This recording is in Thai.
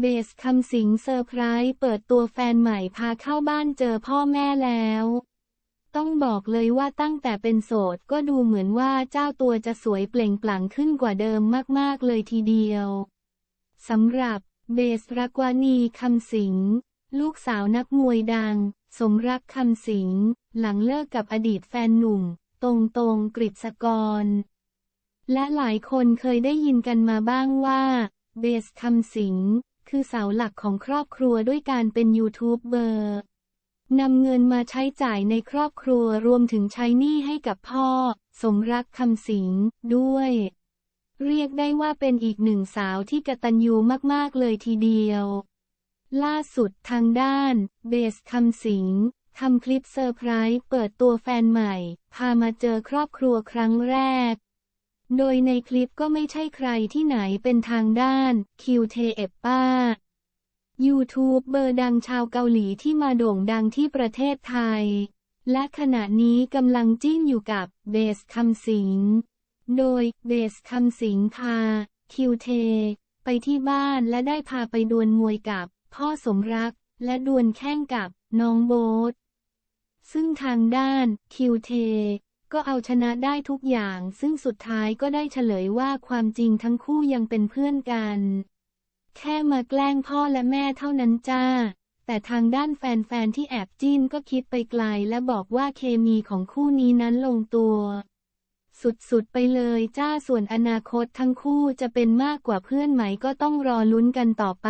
เบสคำสิงเซอร์ไพรส์เปิดตัวแฟนใหม่พาเข้าบ้านเจอพ่อแม่แล้ว ต้องบอกเลยว่าตั้งแต่เป็นโสดก็ดูเหมือนว่าเจ้าตัวจะสวยเปล่งปลั่งขึ้นกว่าเดิมมากๆเลยทีเดียวสำหรับเบสรักวานีคำสิง ลูกสาวนักมวยดัง สมรักคำสิง หลังเลิกกับอดีตแฟนหนุ่ม ตรงตรงกฤษกร และหลายคนเคยได้ยินกันมาบ้างว่า เบสคำสิง คือเสาหลักของครอบครัวด้วยการเป็นยูทูบเบอร์นำเงินมาใช้จ่ายในครอบครัวรวมถึงใช้หนี้ให้กับพ่อ สมรักคำสิงด้วย เรียกได้ว่าเป็นอีกหนึ่งสาวที่กตัญญูมาก ๆ เลยทีเดียว ล่าสุดทางด้าน เบสคำสิงทำคลิปเซอร์ไพรส์เปิดตัวแฟนใหม่ พามาเจอครอบครัวครั้งแรก โดยในคลิปก็ไม่ใช่ใครที่ไหนเป็นทางด้านคิวเทเอปป้ายูทูบเบอร์ดังชาวเกาหลีที่มาโด่งดังที่ประเทศไทย และขณะนี้กำลังจิ้นอยู่กับเบสคำสิง โดยเบสคำสิงพาคิวเท ไปที่บ้านและได้พาไปดวลมวยกับพ่อสมรัก และดวลแข่งกับน้องโบ๊ทซึ่งทางด้านคิวเท ก็เอาชนะได้ทุกอย่าง ซึ่งสุดท้ายก็ได้เฉลยว่าความจริงทั้งคู่ยังเป็นเพื่อนกัน แค่มาแกล้งพ่อและแม่เท่านั้นจ้า แต่ทางด้านแฟนๆที่แอบจิ้นก็คิดไปไกลและบอกว่าเคมีของคู่นี้นั้นลงตัว สุดๆไปเลยจ้าส่วนอนาคตทั้งคู่จะเป็นมากกว่าเพื่อนไหมก็ต้องรอลุ้นกันต่อไป